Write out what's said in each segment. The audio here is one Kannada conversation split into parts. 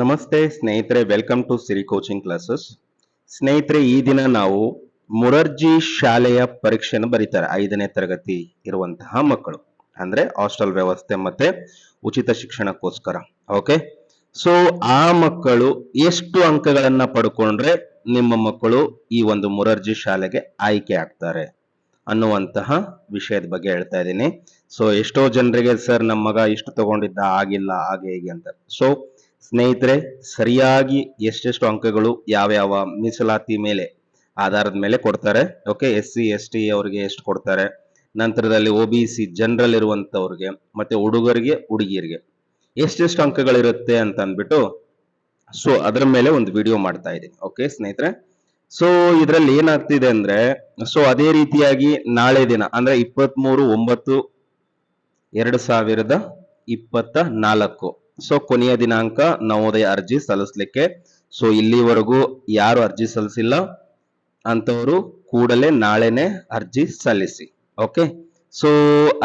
ನಮಸ್ತೆ ಸ್ನೇಹಿತರೆ welcome to Siri coaching classes ಸ್ನೇಹಿತರೆ, ಈ ದಿನ ನಾವು ಮುರರ್ಜಿ ಶಾಲೆಯ ಪರೀಕ್ಷೆಯನ್ನು ಬರೀತಾರೆ, ಐದನೇ ತರಗತಿ ಇರುವಂತಹ ಮಕ್ಕಳು. ಅಂದ್ರೆ ಹಾಸ್ಟೆಲ್ ವ್ಯವಸ್ಥೆ ಮತ್ತೆ ಉಚಿತ ಶಿಕ್ಷಣಕ್ಕೋಸ್ಕರ ಓಕೆ ಸೊ ಆ ಮಕ್ಕಳು ಎಷ್ಟು ಅಂಕಗಳನ್ನ ಪಡ್ಕೊಂಡ್ರೆ ನಿಮ್ಮ ಮಕ್ಕಳು ಈ ಒಂದು ಮುರರ್ಜಿ ಶಾಲೆಗೆ ಆಯ್ಕೆ ಆಗ್ತಾರೆ ಅನ್ನುವಂತಹ ವಿಷಯದ ಬಗ್ಗೆ ಹೇಳ್ತಾ ಇದ್ದೀನಿ. ಸೊ ಎಷ್ಟೋ ಜನರಿಗೆ, ಸರ್ ನಮ್ಮ ಮಗ ಇಷ್ಟು ತಗೊಂಡಿದ್ದ, ಆಗಿಲ್ಲ, ಹಾಗೆ, ಹೇಗೆ ಅಂತ. ಸೊ ಸ್ನೇಹಿತರೆ, ಸರಿಯಾಗಿ ಎಷ್ಟೆಷ್ಟು ಅಂಕಗಳು ಯಾವ್ಯಾವ ಮೀಸಲಾತಿ ಮೇಲೆ ಆಧಾರದ ಮೇಲೆ ಕೊಡ್ತಾರೆ? Okay S C S T ಅವರಿಗೆ ಎಷ್ಟು ಕೊಡ್ತಾರೆ? ನಂತರದಲ್ಲಿ ಒ ಬಿ ಸಿ ಜನರಲ್ ಇರುವಂಥವ್ರಿಗೆ ಮತ್ತೆ ಹುಡುಗರಿಗೆ, ಹುಡುಗಿಯರಿಗೆ ಎಷ್ಟೆಷ್ಟು ಅಂಕಗಳಿರುತ್ತೆ ಅಂತ ಅಂದ್ಬಿಟ್ಟು ಸೊ ಅದರ ಮೇಲೆ ಒಂದು ವಿಡಿಯೋ ಮಾಡ್ತಾ ಇದ್ದೀನಿ. ಓಕೆ ಸ್ನೇಹಿತರೆ? ಸೊ ಇದರಲ್ಲಿ ಏನಾಗ್ತಿದೆ ಅಂದ್ರೆ ಸೊ ಅದೇ ರೀತಿಯಾಗಿ ನಾಳೆ ದಿನ, ಅಂದ್ರೆ ಇಪ್ಪತ್ತ್ ಮೂರು ಒಂಬತ್ತು, ಎರಡು ಸಾವಿರದ ಇಪ್ಪತ್ತ ನಾಲ್ಕು ಸೊ ಕೊನೆಯ ದಿನಾಂಕ ನವೋದಯ ಅರ್ಜಿ ಸಲ್ಲಿಸಲಿಕ್ಕೆ. ಸೊ ಇಲ್ಲಿವರೆಗೂ ಯಾರು ಅರ್ಜಿ ಸಲ್ಲಿಸಿಲ್ಲ? ಅಂತವರು ಕೂಡಲೇ ನಾಳೆನೆ ಅರ್ಜಿ ಸಲ್ಲಿಸಿ. ಓಕೆ ಸೊ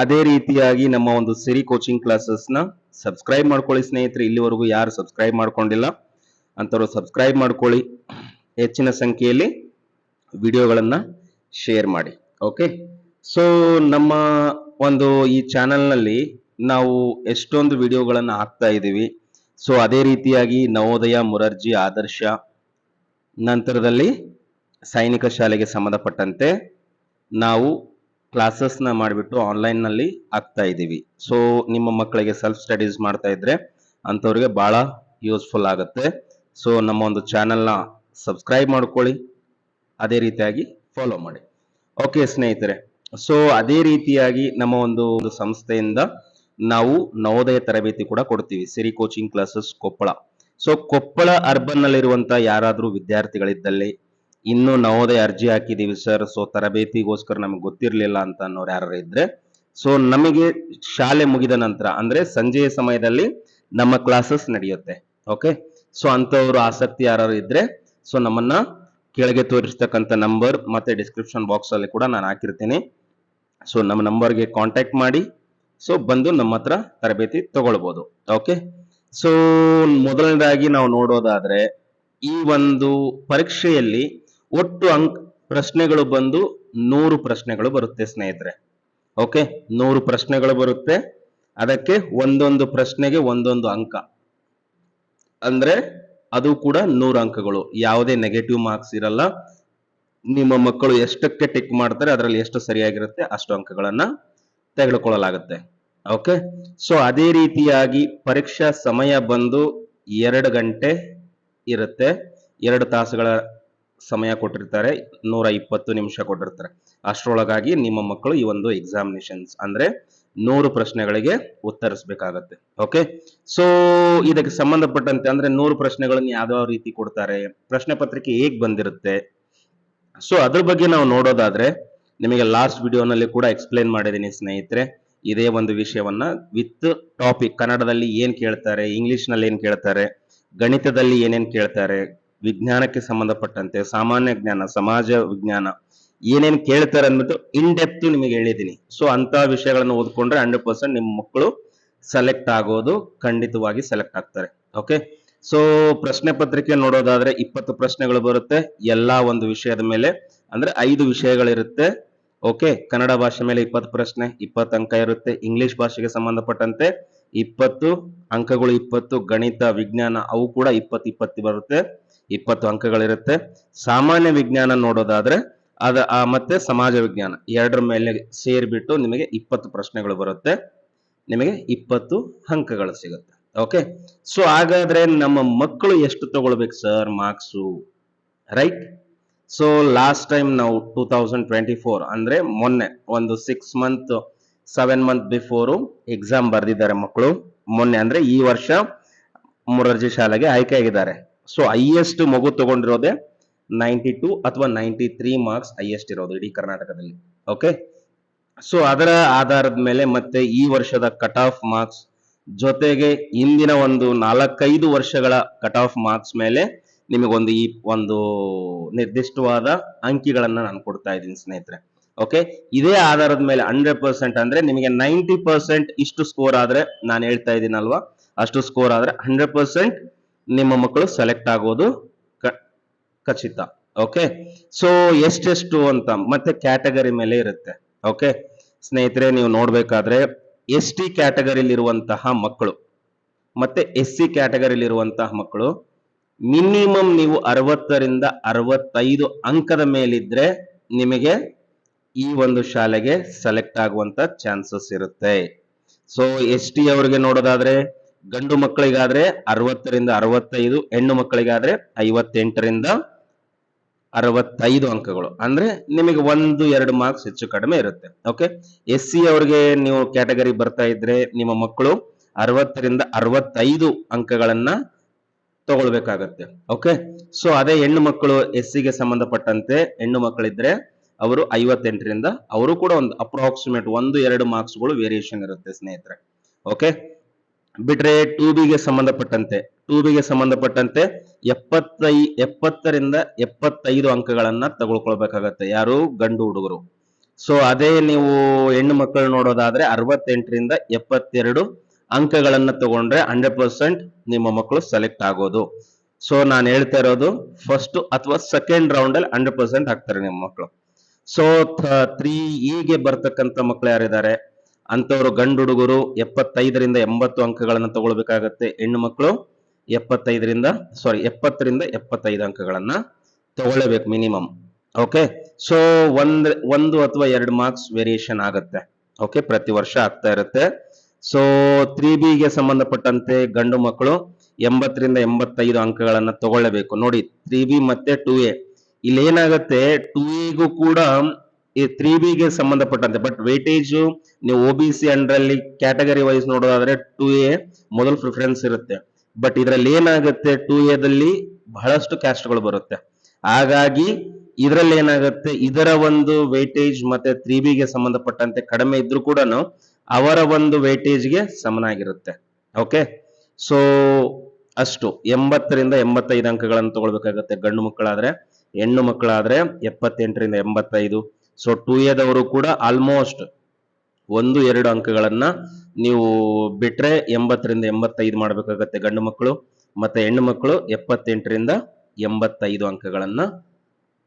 ಅದೇ ರೀತಿಯಾಗಿ ನಮ್ಮ ಒಂದು ಸಿರಿ ಕೋಚಿಂಗ್ ಕ್ಲಾಸಸ್ನ ಸಬ್ಸ್ಕ್ರೈಬ್ ಮಾಡ್ಕೊಳ್ಳಿ ಸ್ನೇಹಿತರೆ. ಇಲ್ಲಿವರೆಗೂ ಯಾರು ಸಬ್ಸ್ಕ್ರೈಬ್ ಮಾಡ್ಕೊಂಡಿಲ್ಲ? ಅಂತವರು ಸಬ್ಸ್ಕ್ರೈಬ್ ಮಾಡ್ಕೊಳ್ಳಿ. ಹೆಚ್ಚಿನ ಸಂಖ್ಯೆಯಲ್ಲಿ ವಿಡಿಯೋಗಳನ್ನು ಶೇರ್ ಮಾಡಿ. ಓಕೆ ಸೊ ನಮ್ಮ ಒಂದು ಈ ಚಾನೆಲ್ನಲ್ಲಿ ನಾವು ಎಷ್ಟೊಂದು ವಿಡಿಯೋಗಳನ್ನು ಹಾಕ್ತಾ ಇದ್ದೀವಿ. ಸೊ ಅದೇ ರೀತಿಯಾಗಿ ನವೋದಯ, ಮುರರ್ಜಿ, ಆದರ್ಶ ನಂತರದಲ್ಲಿ ಸೈನಿಕ ಶಾಲೆಗೆ ಸಂಬಂಧಪಟ್ಟಂತೆ ನಾವು ಕ್ಲಾಸಸ್ನ ಮಾಡಿಬಿಟ್ಟು ಆನ್ಲೈನ್ನಲ್ಲಿ ಹಾಕ್ತಾ ಇದ್ದೀವಿ. ಸೊ ನಿಮ್ಮ ಮಕ್ಕಳಿಗೆ ಸೆಲ್ಫ್ ಸ್ಟಡೀಸ್ ಮಾಡ್ತಾ ಇದ್ರೆ ಅಂಥವ್ರಿಗೆ ಭಾಳ ಯೂಸ್ಫುಲ್ ಆಗುತ್ತೆ. ಸೊ ನಮ್ಮ ಒಂದು ಚಾನೆಲ್ನ ಸಬ್ಸ್ಕ್ರೈಬ್ ಮಾಡ್ಕೊಳ್ಳಿ. ಅದೇ ರೀತಿಯಾಗಿ ಫಾಲೋ ಮಾಡಿ. ಓಕೆ ಸ್ನೇಹಿತರೆ. ಸೊ ಅದೇ ರೀತಿಯಾಗಿ ನಮ್ಮ ಒಂದು ಸಂಸ್ಥೆಯಿಂದ ನಾವು ನವೋದಯ ತರಬೇತಿ ಕೂಡ ಕೊಡ್ತೀವಿ. Siri coaching classes Koppal. So Koppal urban ನಲ್ಲಿರುವಂತ ಯಾರಾದರೂ ವಿದ್ಯಾರ್ಥಿಗಳಿದ್ದಲ್ಲಿ ಇನ್ನು ನವೋದಯ ಅರ್ಜಿ ಹಾಕಿದೀವಿ ಸರ್ ಸೊ ತರಬೇತಿಗೋಸ್ಕರ ನಮಗೆ ಗೊತ್ತಿರಲಿಲ್ಲ ಅಂತ ಅನ್ನೋರು ಯಾರು ಇದ್ರೆ ಸೊ ನಮಗೆ ಶಾಲೆ ಮುಗಿದ ನಂತರ, ಅಂದ್ರೆ ಸಂಜೆಯ ಸಮಯದಲ್ಲಿ ನಮ್ಮ ಕ್ಲಾಸಸ್ ನಡೆಯುತ್ತೆ. ಓಕೆ ಸೊ ಅಂತವರು ಆಸಕ್ತಿ ಯಾರು ಇದ್ರೆ ಸೊ ನಮ್ಮನ್ನ ಕೆಳಗೆ ತೋರಿಸ್ತಕ್ಕಂಥ ನಂಬರ್ ಮತ್ತೆ ಡಿಸ್ಕ್ರಿಪ್ಷನ್ ಬಾಕ್ಸ್ ಅಲ್ಲಿ ಕೂಡ ನಾನು ಹಾಕಿರ್ತೀನಿ. ಸೊ ನಮ್ಮ ನಂಬರ್ಗೆ ಕಾಂಟ್ಯಾಕ್ಟ್ ಮಾಡಿ ಸೊ ಬಂದು ನಮ್ಮ ಹತ್ರ ತರಬೇತಿ ತಗೊಳ್ಬೋದು. ಓಕೆ ಸೊ ಮೊದಲನೇದಾಗಿ ನಾವು ನೋಡೋದಾದ್ರೆ, ಈ ಒಂದು ಪರೀಕ್ಷೆಯಲ್ಲಿ ಒಟ್ಟು ಅಂಕ್, ಪ್ರಶ್ನೆಗಳು ಬಂದು ನೂರು ಪ್ರಶ್ನೆಗಳು ಬರುತ್ತೆ ಸ್ನೇಹಿತರೆ. ಓಕೆ ನೂರು ಪ್ರಶ್ನೆಗಳು ಬರುತ್ತೆ. ಅದಕ್ಕೆ ಒಂದೊಂದು ಪ್ರಶ್ನೆಗೆ ಒಂದೊಂದು ಅಂಕ. ಅಂದ್ರೆ, ಅದು ಕೂಡ ನೂರು ಅಂಕಗಳು. ಯಾವುದೇ ನೆಗೆಟಿವ್ ಮಾರ್ಕ್ಸ್ ಇರಲ್ಲ. ನಿಮ್ಮ ಮಕ್ಕಳು ಎಷ್ಟಕ್ಕೆ ಟಿಕ್ ಮಾಡ್ತಾರೆ, ಅದರಲ್ಲಿ ಎಷ್ಟು ಸರಿಯಾಗಿರುತ್ತೆ, ಅಷ್ಟು ಅಂಕಗಳನ್ನ ತೆಗೆದುಕೊಳ್ಳಲಾಗುತ್ತೆ. ಓಕೆ ಸೊ ಅದೇ ರೀತಿಯಾಗಿ ಪರೀಕ್ಷಾ ಸಮಯ ಬಂದು ಎರಡು ಗಂಟೆ ಇರುತ್ತೆ. ಎರಡು ತಾಸುಗಳ ಸಮಯ ಕೊಟ್ಟಿರ್ತಾರೆ. ನೂರ ಇಪ್ಪತ್ತು ನಿಮಿಷ ಕೊಟ್ಟಿರ್ತಾರೆ. ಅಷ್ಟರೊಳಗಾಗಿ ನಿಮ್ಮ ಮಕ್ಕಳು ಈ ಒಂದು ಎಕ್ಸಾಮಿನೇಷನ್ಸ್ ಅಂದ್ರೆ ನೂರು ಪ್ರಶ್ನೆಗಳಿಗೆ ಉತ್ತರಿಸಬೇಕಾಗತ್ತೆ. ಓಕೆ ಸೊ ಇದಕ್ಕೆ ಸಂಬಂಧಪಟ್ಟಂತೆ ಅಂದ್ರೆ ನೂರು ಪ್ರಶ್ನೆಗಳನ್ನು ಯಾವ ರೀತಿ ಕೊಡ್ತಾರೆ? ಪ್ರಶ್ನೆ ಪತ್ರಿಕೆ ಹೇಗ್ ಬಂದಿರುತ್ತೆ? ಸೊ ಅದ್ರ ಬಗ್ಗೆ ನಾವು ನೋಡೋದಾದ್ರೆ ನಿಮಗೆ ಲಾಸ್ಟ್ ವಿಡಿಯೋನಲ್ಲಿ ಕೂಡ ಎಕ್ಸ್ಪ್ಲೈನ್ ಮಾಡಿದ್ದೀನಿ ಸ್ನೇಹಿತರೆ. ಇದೇ ಒಂದು ವಿಷಯವನ್ನ ವಿತ್ ಟಾಪಿಕ್ ಕನ್ನಡದಲ್ಲಿ ಏನ್ ಕೇಳ್ತಾರೆ ಇಂಗ್ಲಿಷ್ನಲ್ಲಿ ಏನ್ ಕೇಳ್ತಾರೆ, ಗಣಿತದಲ್ಲಿ ಏನೇನ್ ಕೇಳ್ತಾರೆ, ವಿಜ್ಞಾನಕ್ಕೆ ಸಂಬಂಧಪಟ್ಟಂತೆ, ಸಾಮಾನ್ಯ ಜ್ಞಾನ, ಸಮಾಜ ವಿಜ್ಞಾನ ಏನೇನ್ ಕೇಳ್ತಾರೆ ಅಂದ್ಬಿಟ್ಟು ಇನ್ ಡೆಪ್ತ್ ನಿಮಗೆ ಹೇಳಿದ್ದೀನಿ. ಸೊ ಅಂತ ವಿಷಯಗಳನ್ನು ಓದ್ಕೊಂಡ್ರೆ ಹಂಡ್ರೆಡ್ ಪರ್ಸೆಂಟ್ ನಿಮ್ಮ ಮಕ್ಕಳು ಸೆಲೆಕ್ಟ್ ಆಗೋದು ಖಂಡಿತವಾಗಿ ಸೆಲೆಕ್ಟ್ ಆಗ್ತಾರೆ. ಓಕೆ ಸೊ ಪ್ರಶ್ನೆ ಪತ್ರಿಕೆ ನೋಡೋದಾದ್ರೆ ಇಪ್ಪತ್ತು ಪ್ರಶ್ನೆಗಳು ಬರುತ್ತೆ. ಎಲ್ಲಾ ಒಂದು ವಿಷಯದ ಮೇಲೆ ಅಂದ್ರೆ ಐದು ವಿಷಯಗಳಿರುತ್ತೆ. ಓಕೆ ಕನ್ನಡ ಭಾಷೆ ಮೇಲೆ ಇಪ್ಪತ್ತು ಪ್ರಶ್ನೆ, ಇಪ್ಪತ್ತು ಅಂಕ ಇರುತ್ತೆ. ಇಂಗ್ಲಿಷ್ ಭಾಷೆಗೆ ಸಂಬಂಧಪಟ್ಟಂತೆ ಇಪ್ಪತ್ತು ಅಂಕಗಳು ಇಪ್ಪತ್ತು, ಗಣಿತ, ವಿಜ್ಞಾನ ಅವು ಕೂಡ ಇಪ್ಪತ್ತು ಇಪ್ಪತ್ತು ಬರುತ್ತೆ. ಇಪ್ಪತ್ತು ಅಂಕಗಳಿರುತ್ತೆ. ಸಾಮಾನ್ಯ ವಿಜ್ಞಾನ ನೋಡೋದಾದ್ರೆ ಅದ ಮತ್ತೆ ಸಮಾಜ ವಿಜ್ಞಾನ ಎರಡರ ಮೇಲೆ ಸೇರಿಬಿಟ್ಟು ನಿಮಗೆ ಇಪ್ಪತ್ತು ಪ್ರಶ್ನೆಗಳು ಬರುತ್ತೆ. ನಿಮಗೆ ಇಪ್ಪತ್ತು ಅಂಕಗಳು ಸಿಗುತ್ತೆ. ಓಕೆ ಸೊ ಹಾಗಾದ್ರೆ ನಮ್ಮ ಮಕ್ಕಳು ಎಷ್ಟು ತಗೊಳ್ಬೇಕು sir marks right so last time ನಾವು ಟೂ ತೌಸಂಡ್ ಟ್ವೆಂಟಿ ಫೋರ್ ಅಂದ್ರೆ ಮೊನ್ನೆ, ಒಂದು six month seven month before exam ಬರೆದಿದ್ದಾರೆ ಮಕ್ಕಳು. ಮೊನ್ನೆ ಅಂದ್ರೆ ಈ ವರ್ಷ ಮುರರ್ಜಿ ಶಾಲೆಗೆ ಆಯ್ಕೆ ಆಗಿದ್ದಾರೆ. ಸೊ ಹೈಯೆಸ್ಟ್ ಮಗು ತಗೊಂಡಿರೋದೆ ನೈಂಟಿ ಟೂ ಅಥವಾ ನೈಂಟಿ ತ್ರೀ ಮಾರ್ಕ್ಸ್ ಹೈಯೆಸ್ಟ್ ಇರೋದು ಇಡೀ ಕರ್ನಾಟಕದಲ್ಲಿ. ಓಕೆ ಸೊ ಅದರ ಆಧಾರದ ಮೇಲೆ ಮತ್ತೆ ಈ ವರ್ಷದ ಕಟ್ ಆಫ್ ಮಾರ್ಕ್ಸ್ ಜೊತೆಗೆ ಹಿಂದಿನ ಒಂದು ನಾಲ್ಕೈದು ವರ್ಷಗಳ ಕಟ್ ಆಫ್ ಮಾರ್ಕ್ಸ್ ಮೇಲೆ ನಿಮಗೊಂದು ಈ ಒಂದು ನಿರ್ದಿಷ್ಟವಾದ ಅಂಕಿಗಳನ್ನ ನಾನು ಕೊಡ್ತಾ ಇದ್ದೀನಿ ಸ್ನೇಹಿತರೆ. ಓಕೆ ಇದೇ ಆಧಾರದ ಮೇಲೆ ಹಂಡ್ರೆಡ್ ಪರ್ಸೆಂಟ್ ಅಂದ್ರೆ ನಿಮಗೆ ನೈಂಟಿ ಪರ್ಸೆಂಟ್ ಇಷ್ಟು ಸ್ಕೋರ್ ಆದ್ರೆ ನಾನು ಹೇಳ್ತಾ ಇದ್ದೀನಲ್ವಾ? ಅಷ್ಟು ಸ್ಕೋರ್ ಆದ್ರೆ ಹಂಡ್ರೆಡ್ ಪರ್ಸೆಂಟ್ ನಿಮ್ಮ ಮಕ್ಕಳು ಸೆಲೆಕ್ಟ್ ಆಗೋದು ಖಚಿತ. ಓಕೆ ಸೊ ಎಷ್ಟೆಷ್ಟು ಅಂತ ಮತ್ತೆ ಕ್ಯಾಟಗರಿ ಮೇಲೆ ಇರುತ್ತೆ. ಓಕೆ ಸ್ನೇಹಿತರೆ, ನೀವು ನೋಡ್ಬೇಕಾದ್ರೆ ಎಸ್ ಟಿ ಕ್ಯಾಟಗರಿಲಿರುವಂತಹ ಮಕ್ಕಳು, ಮತ್ತೆ ಎಸ್ ಸಿ ಕ್ಯಾಟಗರಿಲಿರುವಂತಹ ಮಕ್ಕಳು ಮಿನಿಮಮ್ ನೀವು ಅರವತ್ತರಿಂದ ಅರವತ್ತೈದು ಅಂಕದ ಮೇಲಿದ್ರೆ ನಿಮಗೆ ಈ ಒಂದು ಶಾಲೆಗೆ ಸೆಲೆಕ್ಟ್ ಆಗುವಂತ ಚಾನ್ಸಸ್ ಇರುತ್ತೆ. ಸೊ ಎಸ್ ಟಿ ಅವರಿಗೆ ನೋಡೋದಾದ್ರೆ ಗಂಡು ಮಕ್ಕಳಿಗಾದ್ರೆ ಅರವತ್ತರಿಂದ ಅರವತ್ತೈದು, ಹೆಣ್ಣು ಮಕ್ಕಳಿಗಾದ್ರೆ ಐವತ್ತೆಂಟರಿಂದ ಅರವತ್ತೈದು ಅಂಕಗಳು. ಅಂದ್ರೆ ನಿಮಗೆ ಒಂದು, ಎರಡು ಮಾರ್ಕ್ಸ್ ಹೆಚ್ಚು ಕಡಿಮೆ ಇರುತ್ತೆ. ಓಕೆ ಎಸ್ ಸಿ ಅವರಿಗೆ ನೀವು ಕ್ಯಾಟಗರಿ ಬರ್ತಾ ಇದ್ರೆ ನಿಮ್ಮ ಮಕ್ಕಳು ಅರವತ್ತರಿಂದ ಅರವತ್ತೈದು ಅಂಕಗಳನ್ನ ತಗೊಳ್ಬೇಕಾಗತ್ತೆ. ಓಕೆ ಸೊ ಅದೇ ಹೆಣ್ಣು ಮಕ್ಕಳು ಎಸ್ ಸಿಗೆ ಸಂಬಂಧಪಟ್ಟಂತೆ ಹೆಣ್ಣು ಮಕ್ಕಳಿದ್ರೆ ಅವರು ಐವತ್ತೆಂಟರಿಂದ ಅವರು ಕೂಡ ಒಂದು ಅಪ್ರಾಕ್ಸಿಮೇಟ್ ಒಂದು, ಎರಡು ಮಾರ್ಕ್ಸ್ಗಳು ವೇರಿಯೇಷನ್ ಇರುತ್ತೆ ಸ್ನೇಹಿತರೆ. ಓಕೆ ಬಿಟ್ರೆ ಟೂ ಬಿಗೆ ಸಂಬಂಧಪಟ್ಟಂತೆ ಟೂ ಬಿಗೆ ಸಂಬಂಧಪಟ್ಟಂತೆ ಎಪ್ಪತ್ತೈ, ಎಪ್ಪತ್ತರಿಂದ ಎಪ್ಪತ್ತೈದು ಅಂಕಗಳನ್ನ ತಗೊಳ್ಕೊಳ್ಬೇಕಾಗತ್ತೆ. ಯಾರು? ಗಂಡು ಹುಡುಗರು. ಸೊ ಅದೇ ನೀವು ಹೆಣ್ಣು ಮಕ್ಕಳು ನೋಡೋದಾದ್ರೆ ಅರವತ್ತೆಂಟರಿಂದ ಎಪ್ಪತ್ತೆರಡು ಅಂಕಗಳನ್ನ ತಗೊಂಡ್ರೆ ಹಂಡ್ರೆಡ್ ಪರ್ಸೆಂಟ್ ನಿಮ್ಮ ಮಕ್ಕಳು ಸೆಲೆಕ್ಟ್ ಆಗೋದು. ಸೊ ನಾನು ಹೇಳ್ತಾ ಇರೋದು ಫಸ್ಟ್ ಅಥವಾ ಸೆಕೆಂಡ್ ರೌಂಡ್ ಅಲ್ಲಿ ಹಂಡ್ರೆಡ್ ಪರ್ಸೆಂಟ್ ಹಾಕ್ತಾರೆ ನಿಮ್ಮ ಮಕ್ಕಳು ಸೊ ತ್ರೀ ಇಗೆ ಬರ್ತಕ್ಕಂಥ ಮಕ್ಕಳು ಯಾರಿದ್ದಾರೆ? ಅಂತವರು ಗಂಡು ಹುಡುಗರು ಎಪ್ಪತ್ತೈದರಿಂದ ಎಂಬತ್ತು ಅಂಕಗಳನ್ನ ತಗೊಳ್ಬೇಕಾಗತ್ತೆ. ಹೆಣ್ಣು ಮಕ್ಕಳು ಎಪ್ಪತ್ತೈದರಿಂದ ಸಾರಿ ಎಪ್ಪತ್ತರಿಂದ ಎಪ್ಪತ್ತೈದು ಅಂಕಗಳನ್ನ ತಗೊಳ್ಳಬೇಕು ಮಿನಿಮಮ್ ಓಕೆ ಸೊ ಒಂದ್, ಒಂದು ಅಥವಾ ಎರಡು ಮಾರ್ಕ್ಸ್ ವೇರಿಯೇಷನ್ ಆಗುತ್ತೆ. ಓಕೆ ಪ್ರತಿ ವರ್ಷ ಆಗ್ತಾ ಇರುತ್ತೆ. ಸೊ ತ್ರೀ ಬಿಗೆ ಸಂಬಂಧಪಟ್ಟಂತೆ ಗಂಡು ಮಕ್ಕಳು ಎಂಬತ್ತರಿಂದ ಎಂಬತ್ತೈದು ಅಂಕಗಳನ್ನ ತಗೊಳ್ಳಬೇಕು. ನೋಡಿ ತ್ರೀ ಬಿ ಮತ್ತೆ ಟೂ ಎ ಇಲ್ಲಿ ಏನಾಗುತ್ತೆ ಟೂ ಎಗೂ ಕೂಡ ಈ ತ್ರೀ ಬಿಗೆ ಸಂಬಂಧಪಟ್ಟಂತೆ ಬಟ್ ವೇಟೇಜ್ ನೀವು ಒ ಬಿ ಸಿ ಅಂಡ್ರಲ್ಲಿ ಕ್ಯಾಟಗರಿ ವೈಸ್ ನೋಡೋದಾದ್ರೆ ಟೂ ಎ ಮೊದಲು ಪ್ರಿಫರೆನ್ಸ್ ಇರುತ್ತೆ. ಬಟ್ ಇದರಲ್ಲಿ ಏನಾಗುತ್ತೆ ಟೂ ಎದಲ್ಲಿ ಬಹಳಷ್ಟು ಕ್ಯಾಸ್ಟ್ಗಳು ಬರುತ್ತೆ. ಹಾಗಾಗಿ ಇದರಲ್ಲಿ ಏನಾಗುತ್ತೆ, ಇದರ ಒಂದು ವೇಟೇಜ್ ಮತ್ತೆ ತ್ರೀ ಬಿಗೆ ಸಂಬಂಧಪಟ್ಟಂತೆ ಕಡಿಮೆ ಇದ್ರೂ ಕೂಡ ಅವರ ಒಂದು ವೇಟೇಜ್ಗೆ ಸಮನಾಗಿರುತ್ತೆ. ಓಕೆ ಸೊ ಅಷ್ಟು. ಎಂಬತ್ತರಿಂದ ಎಂಬತ್ತೈದು ಅಂಕಗಳನ್ನು ತಗೊಳ್ಬೇಕಾಗತ್ತೆ ಗಂಡು ಮಕ್ಕಳಾದ್ರೆ. ಹೆಣ್ಣು ಮಕ್ಕಳಾದ್ರೆ ಎಪ್ಪತ್ತೆಂಟರಿಂದ ಎಂಬತ್ತೈದು. ಸೊ ಟು ಎದವರು ಕೂಡ ಆಲ್ಮೋಸ್ಟ್ ಒಂದು, ಎರಡು ಅಂಕಗಳನ್ನ ನೀವು ಬಿಟ್ರೆ ಎಂಬತ್ತರಿಂದ ಎಂಬತ್ತೈದು ಮಾಡ್ಬೇಕಾಗತ್ತೆ ಗಂಡು ಮಕ್ಕಳು. ಮತ್ತೆ ಹೆಣ್ಣು ಮಕ್ಕಳು ಎಪ್ಪತ್ತೆಂಟರಿಂದ ಎಂಬತ್ತೈದು ಅಂಕಗಳನ್ನ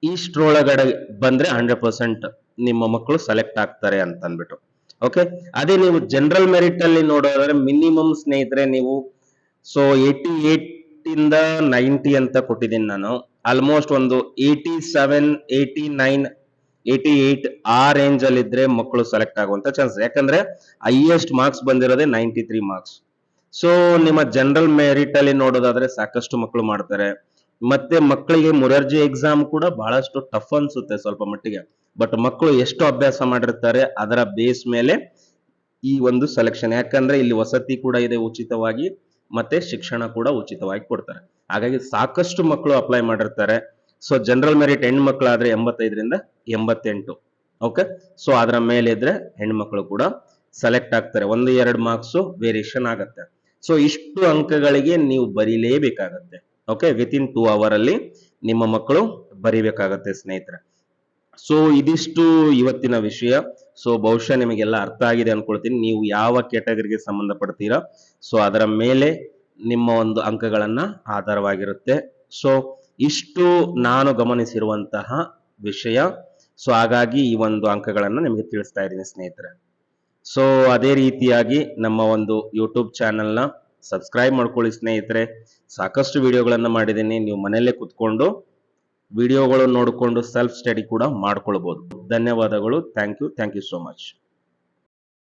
ಇಷ್ಟರೊಳಗಡೆ ಬಂದ್ರೆ ಹಂಡ್ರೆಡ್ ಪರ್ಸೆಂಟ್ ನಿಮ್ಮ ಮಕ್ಕಳು ಸೆಲೆಕ್ಟ್ ಆಗ್ತಾರೆ ಅಂತ ಅಂದ್ಬಿಟ್ಟು ಓಕೆ ಅದೇ ನೀವು ಜನರಲ್ ಮೆರಿಟ್ ಅಲ್ಲಿ ನೋಡೋದಾದ್ರೆ ಮಿನಿಮಮ್ ಸ್ನೇಹಿತರೆ ನೀವು ಸೊ ಏಯ್ಟಿ ಏಟ್ ಇಂದ ನೈಂಟಿ ಅಂತ ಕೊಟ್ಟಿದ್ದೀನಿ ನಾನು. ಆಲ್ಮೋಸ್ಟ್ ಒಂದು eighty seven eighty nine eighty eight ಆ ರೇಂಜ್ ಅಲ್ಲಿ ಇದ್ರೆ ಮಕ್ಕಳು ಸೆಲೆಕ್ಟ್ ಆಗುವಂತ ಚಾನ್ಸ್ ಯಾಕಂದ್ರೆ ಹೈಯೆಸ್ಟ್ ಮಾರ್ಕ್ಸ್ ಬಂದಿರೋದೇ ನೈಂಟಿ ತ್ರೀ ಮಾರ್ಕ್ಸ್ ಸೊ ನಿಮ್ಮ ಜನರಲ್ ಮೆರಿಟ್ ಅಲ್ಲಿ ನೋಡೋದಾದ್ರೆ ಸಾಕಷ್ಟು ಮಕ್ಕಳು ಮಾಡ್ತಾರೆ. ಮತ್ತೆ ಮಕ್ಕಳಿಗೆ ಮುರಾರ್ಜಿ ಎಕ್ಸಾಮ್ ಕೂಡ ಬಹಳಷ್ಟು ಟಫ್ ಅನ್ಸುತ್ತೆ ಸ್ವಲ್ಪ ಮಟ್ಟಿಗೆ. ಬಟ್ ಮಕ್ಕಳು ಎಷ್ಟು ಅಭ್ಯಾಸ ಮಾಡಿರ್ತಾರೆ, ಅದರ ಬೇಸ್ ಮೇಲೆ ಈ ಒಂದು ಸೆಲೆಕ್ಷನ್ ಯಾಕಂದ್ರೆ ಇಲ್ಲಿ ವಸತಿ ಕೂಡ ಇದೆ ಉಚಿತವಾಗಿ, ಮತ್ತೆ ಶಿಕ್ಷಣ ಕೂಡ ಉಚಿತವಾಗಿ ಕೊಡ್ತಾರೆ. ಹಾಗಾಗಿ ಸಾಕಷ್ಟು ಮಕ್ಕಳು ಅಪ್ಲೈ ಮಾಡಿರ್ತಾರೆ. ಸೊ ಜನರಲ್ ಮೆರಿಟ್ ಹೆಣ್ಣು ಮಕ್ಕಳಾದ್ರೆ ಎಂಬತ್ತೈದರಿಂದ ಎಂಬತ್ತೆಂಟು. ಓಕೆ ಸೊ ಅದರ ಮೇಲೆ ಇದ್ರೆ ಹೆಣ್ಮಕ್ಳು ಕೂಡ ಸೆಲೆಕ್ಟ್ ಆಗ್ತಾರೆ. ಒಂದು, ಎರಡು ಮಾರ್ಕ್ಸ್ ವೇರಿಯೇಷನ್ ಆಗುತ್ತೆ. ಸೊ ಇಷ್ಟು ಅಂಕಗಳಿಗೆ ನೀವು ಬರೀಲೇಬೇಕಾಗತ್ತೆ. Okay within two hour ಅಲ್ಲಿ ನಿಮ್ಮ ಮಕ್ಕಳು ಬರಿಬೇಕಾಗತ್ತೆ ಸ್ನೇಹಿತರೆ. ಸೊ ಇದಿಷ್ಟು ಇವತ್ತಿನ ವಿಷಯ. ಸೊ ಬಹುಶಃ ನಿಮಗೆಲ್ಲ ಅರ್ಥ ಆಗಿದೆ ಅನ್ಕೊಳ್ತೀನಿ. ನೀವು ಯಾವ ಕ್ಯಾಟಗರಿಗೆ ಸಂಬಂಧಪಡ್ತೀರಾ? ಸೊ ಅದರ ಮೇಲೆ ನಿಮ್ಮ ಒಂದು ಅಂಕಗಳನ್ನ ಆಧಾರವಾಗಿರುತ್ತೆ. ಸೊ ಇಷ್ಟು ನಾನು ಗಮನಿಸಿರುವಂತಹ ವಿಷಯ. ಸೊ ಹಾಗಾಗಿ ಈ ಒಂದು ಅಂಕಗಳನ್ನು ನಿಮಗೆ ತಿಳಿಸ್ತಾ ಇದ್ದೀನಿ ಸ್ನೇಹಿತರೆ. ಸೊ ಅದೇ ರೀತಿಯಾಗಿ ನಮ್ಮ ಒಂದು ಯೂಟ್ಯೂಬ್ ಚಾನೆಲ್ನ ಸಬ್ಸ್ಕ್ರೈಬ್ ಮಾಡ್ಕೊಳ್ಳಿ ಸ್ನೇಹಿತರೆ. ಸಾಕಷ್ಟು ವಿಡಿಯೋಗಳನ್ನು ಮಾಡಿದ್ದೀನಿ. ನೀವು ಮನೆಯಲ್ಲೇ ಕುತ್ಕೊಂಡು ವಿಡಿಯೋಗಳು ನೋಡಿಕೊಂಡು ಸೆಲ್ಫ್ ಸ್ಟಡಿ ಕೂಡ ಮಾಡ್ಕೊಳ್ಬೋದು. ಧನ್ಯವಾದಗಳು. Thank you thank you so much